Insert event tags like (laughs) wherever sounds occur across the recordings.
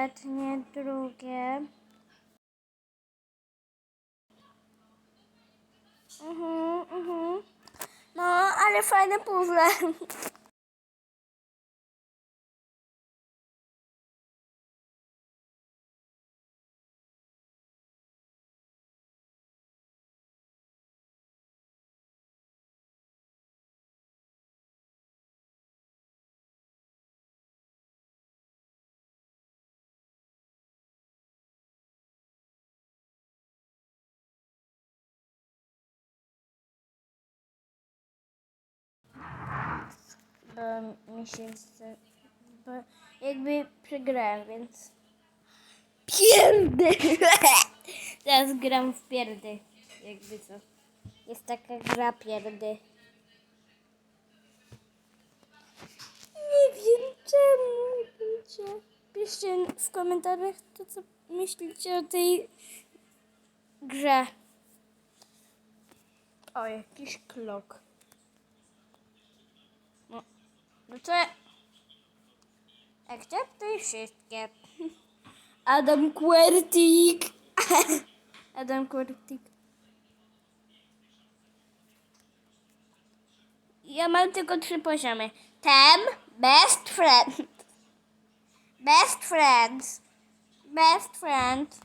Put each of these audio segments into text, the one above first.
Ostatnie, drugie. Mhm, mhm. No, ale fajne puzzle. (laughs) Bo mi się chce... Bo jakby przegrałem, więc... Pierdy! (laughs) Teraz gram w pierdy. Jakby co. Jest taka gra pierdy. Nie wiem czemu ludzie. Piszcie w komentarzach to, co myślicie o tej grze. O, jakiś klok. No, no to... Akceptuj wszystkie. (laughs) Adam Quertik. (laughs) Adam Quertik. Ja mam tylko trzy poziomy. Tem, best friend. (laughs) Best friends. Best friend.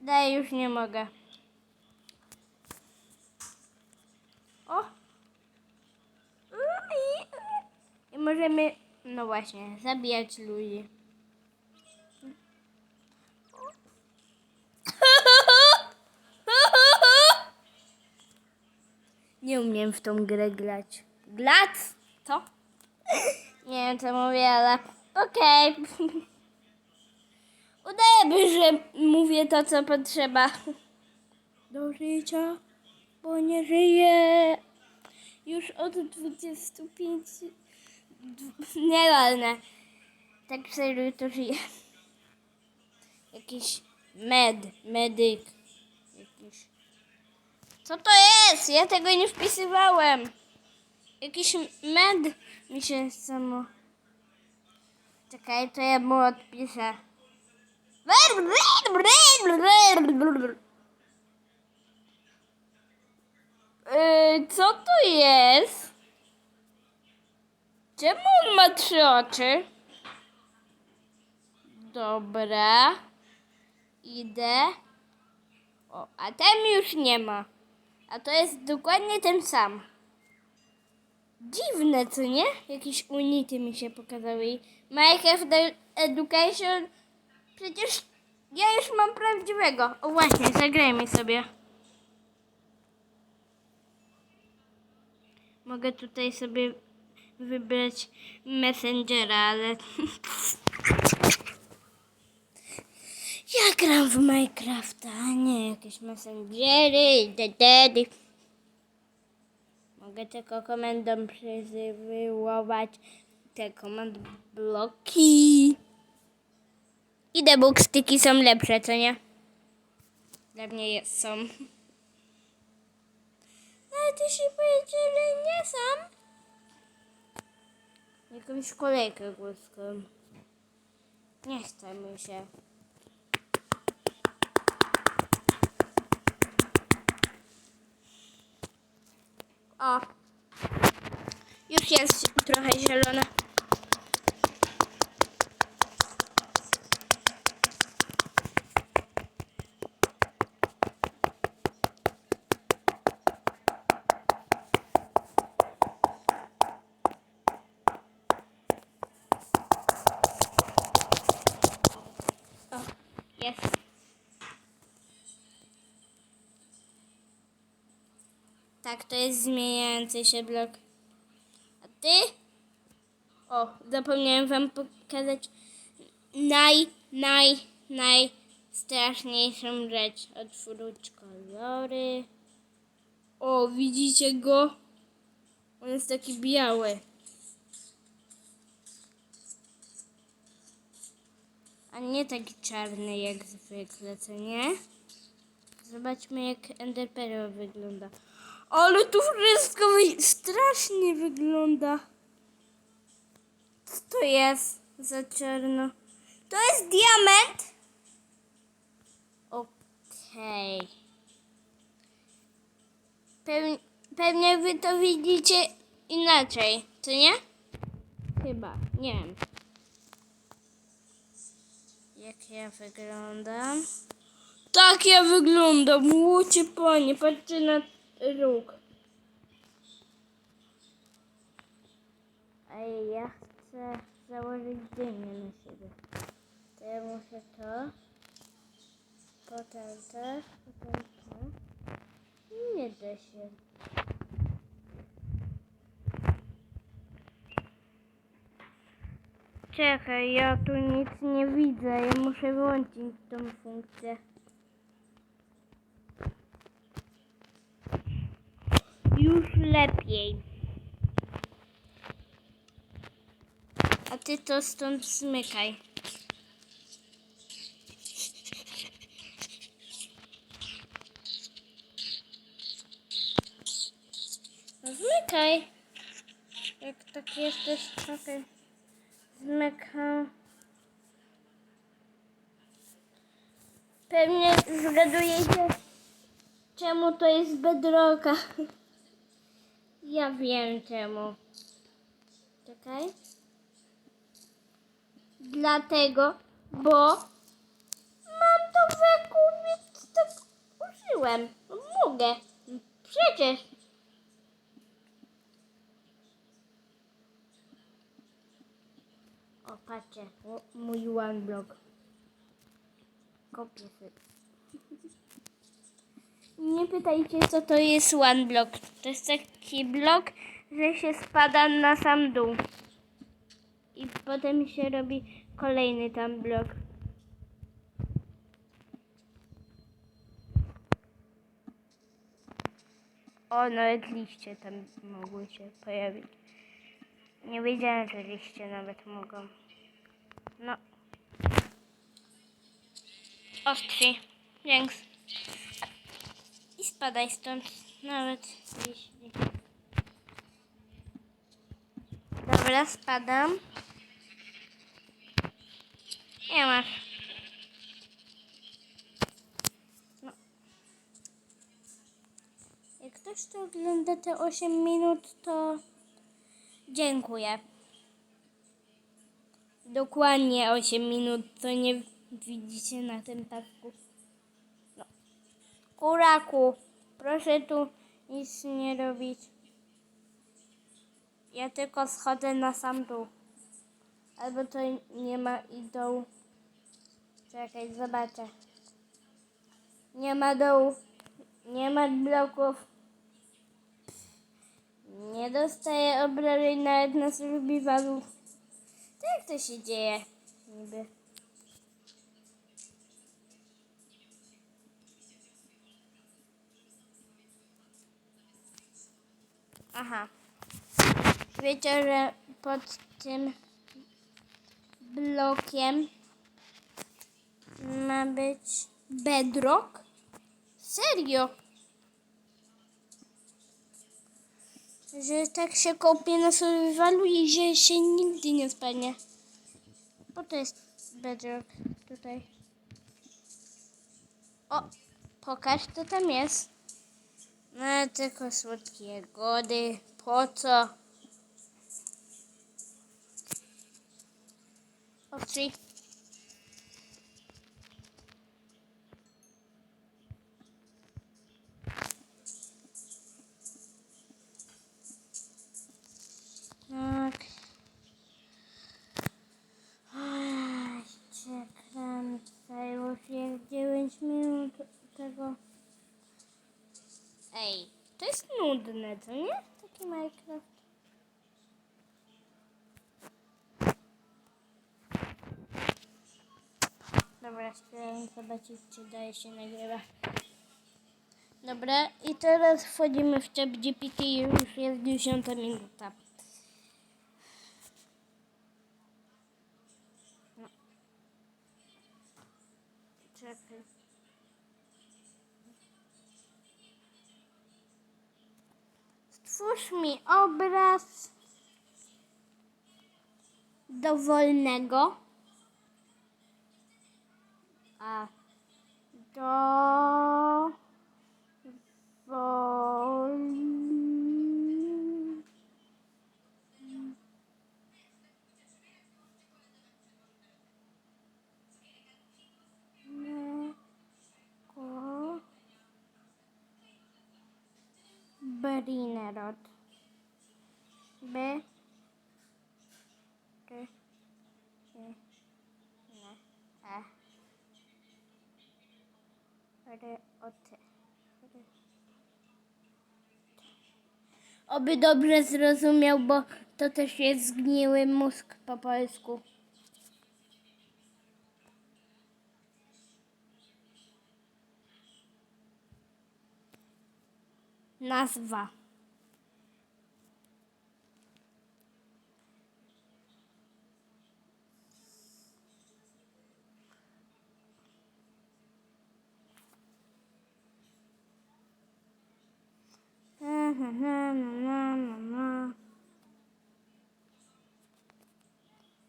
Daj, już nie mogę. O! I możemy, no właśnie, zabijać ludzi. Nie umiem w tą grę grać. Grać? Co? Nie wiem co mówię, ale okej. Udajemy, że mówię to, co potrzeba. Do życia, bo nie żyję. Już od 25... Nierealne. Tak serio to żyję. Jakiś med, medyk. Jakiś... Co to jest? Ja tego nie wpisywałem. Jakiś med mi się samo... Czekaj, to ja mu odpiszę. Yy, co to jest? Czemu on ma trzy oczy? Dobra. Idę. O, a ten już nie ma. A to jest dokładnie ten sam. Dziwne, co nie? Jakieś unity mi się pokazały. Minecraft Education. Przecież ja już mam prawdziwego. O właśnie, zagrajmy sobie. Mogę tutaj sobie wybrać Messengera, ale... (laughs) Ja gram w Minecrafta, a nie jakieś Messengery, dededy. Mogę tylko komendą przywoływać te komand bloki. I debug styki są lepsze, co nie? Dla mnie jest, są. (laughs) Ale ty się powiedział, że nie są. Jakąś kolejkę głoską. Nie chce się. O. Już jest trochę zielona. O, jest. Tak, to jest zmieniający się blok. A ty? O, zapomniałem wam pokazać naj, naj, najstraszniejszą rzecz. Otwórz kolory. O, widzicie go? On jest taki biały. A nie taki czarny jak zwykle, co nie? Zobaczmy jak Ender Pearl wygląda. Ale tu wszystko strasznie wygląda. Co to jest za czarno? To jest diament? Okej. Pew- pewnie wy to widzicie inaczej, co nie? Chyba, nie wiem. Jak ja wyglądam? Tak ja wyglądam, łucie panie, patrzcie na róg. A ja chcę założyć dynię na siebie. To ja muszę to, potem to, potem to. Nie da się. Czekaj, ja tu nic nie widzę. Ja muszę wyłączyć tą funkcję. Już lepiej. A ty to stąd zmykaj. No zmykaj. Jak tak jesteś trochę zmykam. Pewnie zgadujecie, czemu to jest bedroka. Ja wiem czemu. Czekaj. Dlatego, bo mam to weku, więc tak użyłem. Mogę. Przecież. O, patrzcie, mój one block. Kopię sobie. Nie pytajcie, co to jest one block. To jest taki blok, że się spada na sam dół. I potem się robi kolejny tam blok. O, nawet liście tam mogły się pojawić. Nie wiedziałem, że liście nawet mogą. No. Ostrzy. Thanks. Spadaj stąd. Nawet jeśli... Dobra, spadam. Nie masz. No. Jak ktoś to ogląda te 8 minut, to dziękuję. Dokładnie 8 minut, to nie widzicie na tym pasku. Kuraku, proszę tu nic nie robić. Ja tylko schodzę na sam dół. Albo to nie ma i dołu. Czekaj, zobaczę. Nie ma dołu. Nie ma bloków. Nie dostaję obrażeń nawet na survivalu. To jak to się dzieje? Niby. Aha. Wiecie, że pod tym blokiem ma być bedrock? Serio? Że tak się kopie na survivalu i że się nigdy nie spadnie. Bo to jest bedrock tutaj. O, pokaż co tam jest. No tylko słodkie gody. Po co? Owcy. Ej, to jest nudne, co nie? Taki Minecraft. Dobra, spróbuję zobaczyć, czy daje się nagrywa. Dobra, i teraz wchodzimy w chat GPT i już jest 10 minuta. No. Czekaj. Stwórz mi obraz dowolnego. A do wolnego. Brinerod. B. T. E. N. E. R. O. T. Oby dobrze zrozumiał, bo to też jest zgniły mózg po polsku. Nazwa.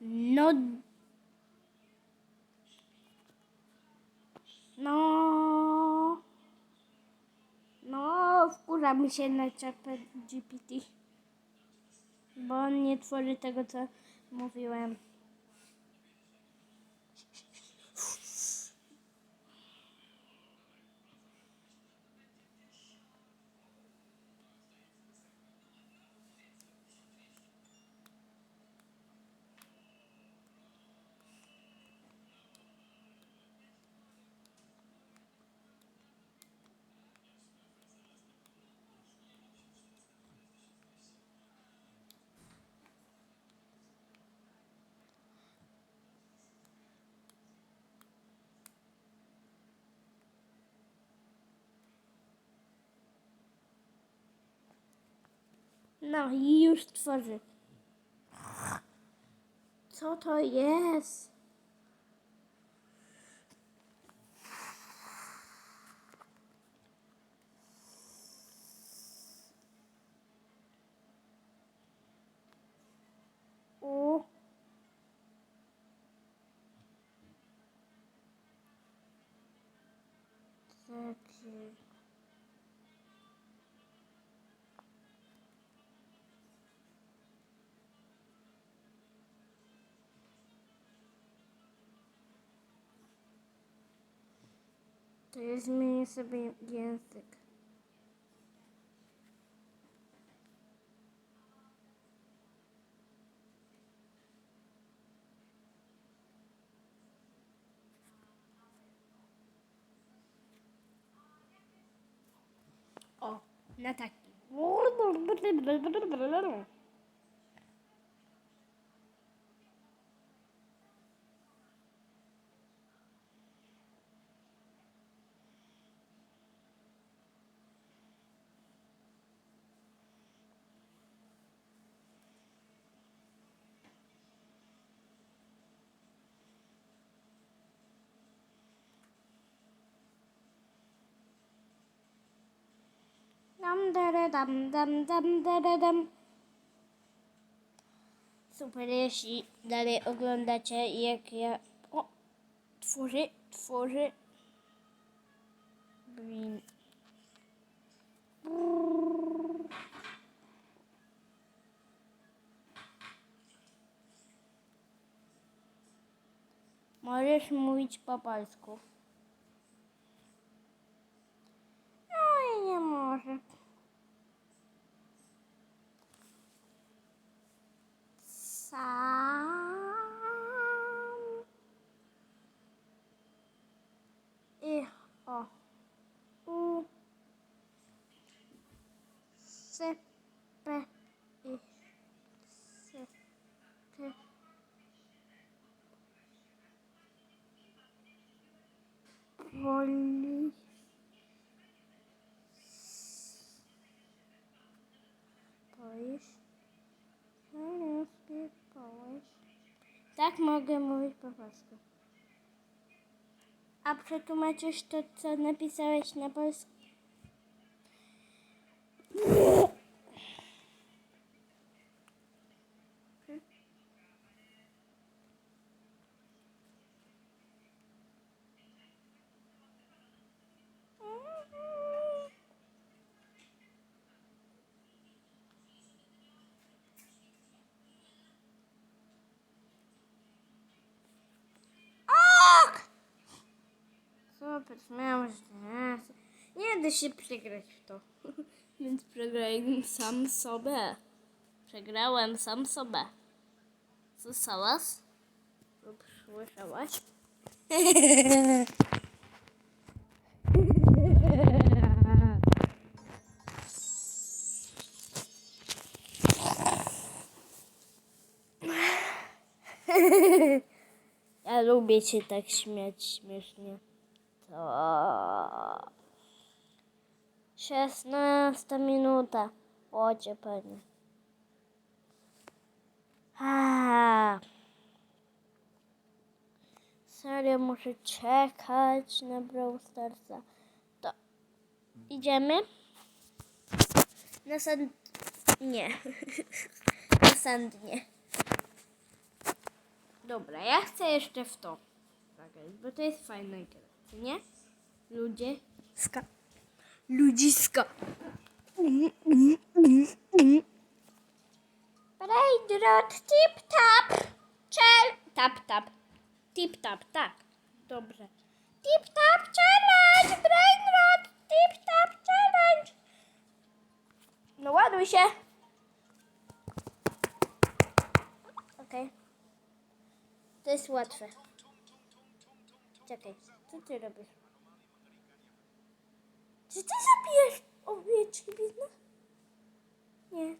No. No. Mi się na czapę GPT. Bo on nie tworzy tego, co mówiłem. No i już tworzy. Co to jest? U. Taki. To ja zmienię sobie język. O, Dam, dare, dam, dam, dam, dare, dam. Super, jeśli dalej oglądacie, jak ja... O! Tworzy, tworzy... Green. Możesz mówić po polsku. S. P. I. S. T. Woli. Boisz? No nie spiewałeś. Tak mogę mówić po polsku. A przetłumaczysz to, co napisałeś na Potrzebujemy Nie da się przegrać w to. (laughs) Więc przegrałem sam sobie. Przegrałem sam sobie. Słyszałaś? Lub słyszałaś? (laughs) Ja lubię się tak śmiać śmiesznie. To... 16 minuta. Łocie pewnie. A. Serio, muszę czekać na Brawl. To idziemy? Na sand... Nie. (laughs) na sand nie. Dobra, ja chcę jeszcze w to bo to jest co nie? Ludzie. Ska. Ludziska. Brainrot, tip tap. Czel. Tap tap. Tip tap, tak. Dobrze. Tip tap challenge. Brainrot, tip tap challenge. No ładuj się. Okej. To jest łatwe. Czekaj, co ty robisz? Czy ty zabijesz owieczki biedne? Nie.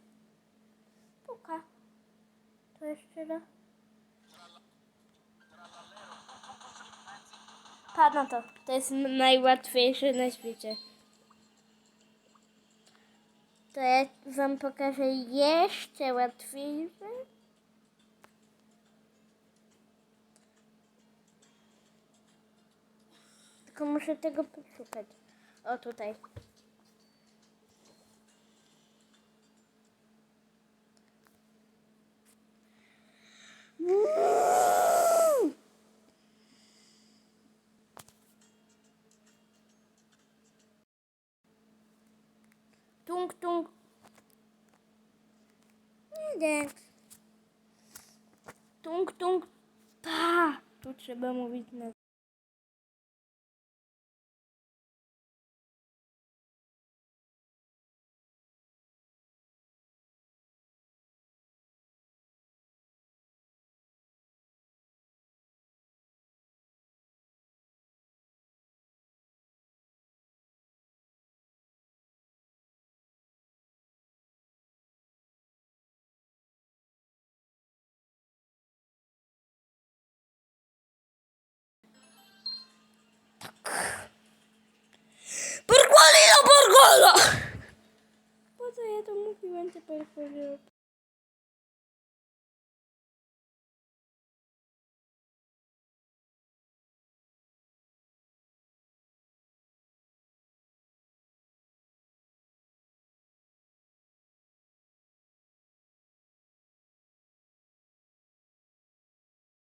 Puka. To jeszcze raz. Patrz na to. To jest najłatwiejsze na świecie. To ja wam pokażę jeszcze łatwiejsze. Tylko muszę tego poszukać. O, tutaj. Tung, tung. Nie, Tung, tung. Pa! Tu trzeba mówić na to mówiłem, te porgolino,